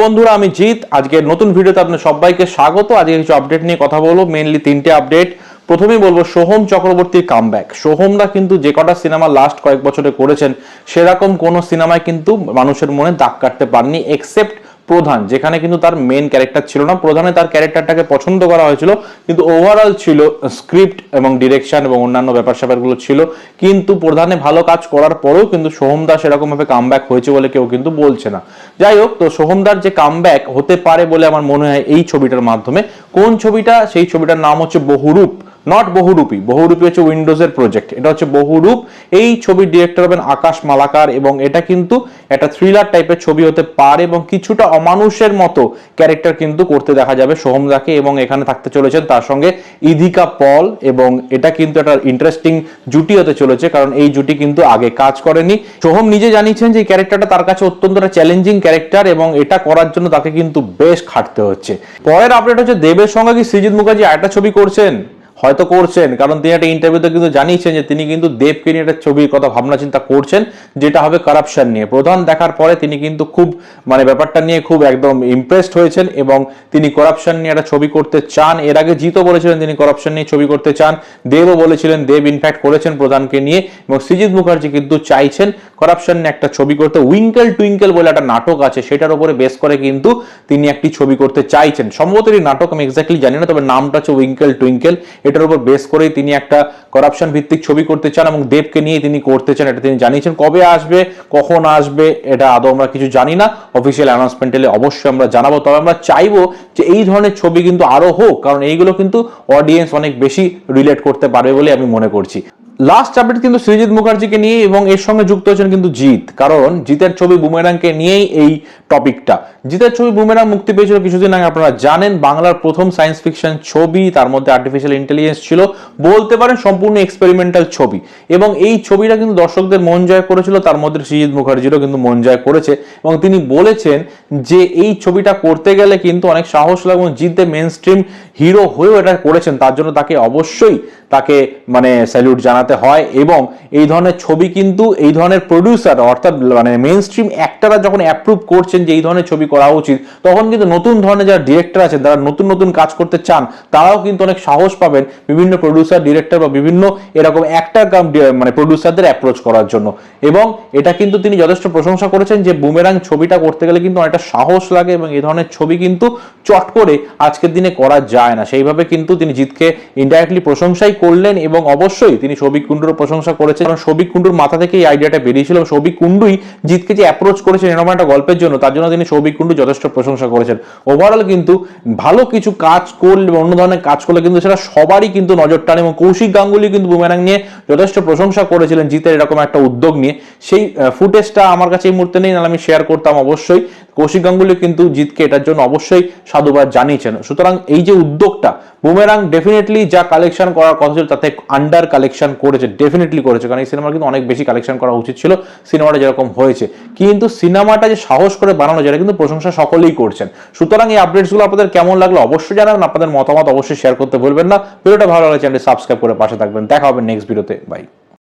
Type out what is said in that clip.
বন্ধুরা, আমি জিৎ। আজকে নতুন ভিডিওতে আপনার সবাইকে স্বাগত। আজকে কিছু আপডেট নিয়ে কথা বলব মেনলি তিনটে আপডেট প্রথমেই বলব, সোহম চক্রবর্তীর কামব্যাক সোহমরা কিন্তু যে কটা সিনেমা লাস্ট কয়েক বছরে করেছেন, সেরকম কোনো সিনেমায় কিন্তু মানুষের মনে দাগ কাটতে পারেনি এক্সেপ্ট প্রধান, যেখানে কিন্তু তার মেন ক্যারেক্টার ছিল না। প্রধানে তার ক্যারেক্টারটাকে পছন্দ করা হয়েছিল, কিন্তু ওভারঅল ছিল স্ক্রিপ্ট এবং ডিরেকশন এবং অন্যান্য ব্যাপার স্যাপারগুলো ছিল। কিন্তু প্রধানে ভালো কাজ করার পরেও কিন্তু সোহম দাস এরকম ভাবে কামব্যাক হয়েছে বলে কেউ কিন্তু বলছে না। যাই হোক, তো সোহমদার যে কামব্যাক হতে পারে বলে আমার মনে হয় এই ছবিটার মাধ্যমে। কোন ছবিটা? সেই ছবিটার নাম হচ্ছে বহুরূপ। নট বহুরূপী। বহুরূপী হচ্ছে উইন্ডোজের প্রজেক্ট এটা হচ্ছে বহুরূপ। এই ছবির ডিরেক্টর হবেন আকাশ মালাকার এবং এটা কিন্তু একটা থ্রিলার টাইপের ছবি হতে পারে এবং কিছুটা অমানুষের মতো ক্যারেক্টার কিন্তু করতে দেখা যাবে সোহমদাকে এবং এখানে থাকতে চলেছেন তার সঙ্গে ইধিকা পল এবং এটা কিন্তু একটা ইন্টারেস্টিং জুটি হতে চলেছে কারণ এই জুটি কিন্তু আগে কাজ করেনি। সোহম নিজে জানিয়েছেন যে এই ক্যারেক্টারটা তার কাছে অত্যন্ত একটা চ্যালেঞ্জিং ক্যারেক্টার এবং এটা করার জন্য তাকে কিন্তু বেশ খাটতে হচ্ছে। পরের আপডেট হচ্ছে দেবের সঙ্গে কি সৃজিত মুখার্জি একটা ছবি করছেন? হয়তো করছেন, কারণ তিনি একটা ইন্টারভিউতে কিন্তু জানিয়েছেন যে তিনি কিন্তু দেবকে নিয়ে একটা ছবির কথা ভাবনা চিন্তা করছেন, যেটা হবে কারাপশন নিয়ে। প্রধান দেখার পরে তিনি কিন্তু খুব মানে ব্যাপারটা নিয়ে খুব একদম ইমপ্রেসড হয়েছেন এবং তিনি করাপশন নিয়ে একটা ছবি করতে চান। এর আগে জিতও বলেছিলেন তিনি করাপশন নিয়ে ছবি করতে চান। দেবও বলেছিলেন দেব ইনফ্যাক্ট করেছেন প্রধানকে নিয়ে এবং সৃজিত মুখার্জি কিন্তু চাইছেন করাপশন নিয়ে একটা ছবি করতে। উইঙ্কেল টুইঙ্কেল বলে একটা নাটক আছে, সেটার উপরে বেস করে কিন্তু তিনি একটি ছবি করতে চাইছেন। সম্ভবত এই নাটক, আমি এক্স্যাক্টলি জানি না, তবে নামটা হচ্ছে উইঙ্কেল টুইঙ্কেল এটার উপর বেস করেই তিনি একটা করাপশন ভিত্তিক ছবি করতে চান এবং দেবকে নিয়ে তিনি করতে চান, এটা তিনি জানিয়েছেন। কবে আসবে, কখন আসবে, এটা আদৌ আমরা কিছু জানি না। অফিসিয়াল অ্যানাউন্সমেন্ট এলে অবশ্যই আমরা জানাব। তবে আমরা চাইব যে এই ধরনের ছবি কিন্তু আরও হোক, কারণ এইগুলো কিন্তু অডিয়েন্স অনেক বেশি রিলেট করতে পারবে বলে আমি মনে করছি। লাস্ট আপডেট কিন্তু সৃজিত মুখার্জিকে নিয়ে এবং এর সঙ্গে যুক্ত হয়েছেন কিন্তু জিৎ। কারণ জিতের ছবি বুমেরাংকে নিয়েই এই টপিকটা। জিতের ছবি বুমেরাং মুক্তি পেয়েছিল কিছুদিন আগে, আপনারা জানেন, বাংলার প্রথম সায়েন্স ফিকশন ছবি, তার মধ্যে আর্টিফিশিয়াল ইন্টেলিজেন্স ছিল। বলতে পারেন সম্পূর্ণ এক্সপেরিমেন্টাল ছবি। এবং এই ছবিটা কিন্তু দর্শকদের মন জয় করেছিল, তার মধ্যে সৃজিত মুখার্জিরও কিন্তু মন জয় করেছে। এবং তিনি বলেছেন যে, এই ছবিটা করতে গেলে কিন্তু অনেক সাহস লাগে এবং জিতে মেন স্ট্রিম হিরো হয়েও এটা করেছেন। তার জন্য তাকে অবশ্যই তাকে মানে স্যালিউট জানাতে হয় এবং এই ধরনের ছবি কিন্তু এই ধরনের প্রডিউসার অর্থাৎ মানে মেন স্ট্রিম অ্যাক্টাররা যখন অ্যাপ্রুভ করছেন যে এই ধরনের ছবি করা উচিত, তখন কিন্তু নতুন ধরনের যারা ডিরেক্টর আছেন যারা নতুন নতুন কাজ করতে চান, তারাও কিন্তু অনেক সাহস পাবেন বিভিন্ন প্রডিউসার ডিরেক্টর বা বিভিন্ন এরকম অ্যাক্টার মানে প্রডিউসারদের অ্যাপ্রোচ করার জন্য। এবং এটা কিন্তু তিনি যথেষ্ট প্রশংসা করেছেন যে বুমেরাং ছবিটা করতে গেলে কিন্তু অনেকটা সাহস লাগে এবং এই ধরনের ছবি কিন্তু চট করে আজকের দিনে করা যায় না। সেইভাবে কিন্তু তিনি জিতকে ইনডাইরেক্টলি প্রশংসাই করলেন এবং অবশ্যই তিনি সৌভিক কুণ্ডুর প্রশংসা করেছে। কারণ সৌভিক কুণ্ডুর মাথা থেকে এই আইডিয়াটা বেরিয়েছিল সৌভিক কুণ্ডুই জিতকে যে অ্যাপ্রোচ করেছেন এরকম একটা গল্পের জন্য, তার জন্য তিনি সৌভিক কুণ্ডু যথেষ্ট প্রশংসা করেছেন। ওভারঅল কিন্তু ভালো কিছু কাজ করলে অন্য ধরনের কাজ করলে কিন্তু সেটা সবারই কিন্তু নজর টানে এবং কৌশিক গাঙ্গুলি কিন্তু বুমেরাং নিয়ে যথেষ্ট প্রশংসা করেছিলেন জিতের এরকম একটা উদ্যোগ নিয়ে। সেই ফুটেজটা আমার কাছে এই মুহূর্তে নেই, নাহলে আমি শেয়ার করতাম অবশ্যই। কৌশিক গাঙ্গুলি কিন্তু জিতকে এটার জন্য অবশ্যই সাধুবাদ জানিয়েছেন। সুতরাং এই যে উদ্যোগটা বুমেরাং ডেফিনেটলি যা কালেকশন করার কথা ছিল, তাতে আন্ডার কালেকশন করেছে ডেফিনেটলি করেছে। কারণ এই সিনেমার কিন্তু অনেক বেশি কালেকশন করা উচিত ছিল সিনেমাটা যেরকম হয়েছে। কিন্তু সিনেমাটা যে সাহস করে বানানো, যেটা কিন্তু প্রশংসা সকলেই করছেন। সুতরাং এই আপডেটসগুলো আপনাদের কেমন লাগল অবশ্যই জানাবেন, আপনাদের মতামত অবশ্যই শেয়ার করতে ভুলবেন না। ভিডিওটা ভালো লাগলে চ্যানেলটি সাবস্ক্রাইব করে পাশে থাকবেন। দেখা হবে নেক্সট ভিডিওতে বাই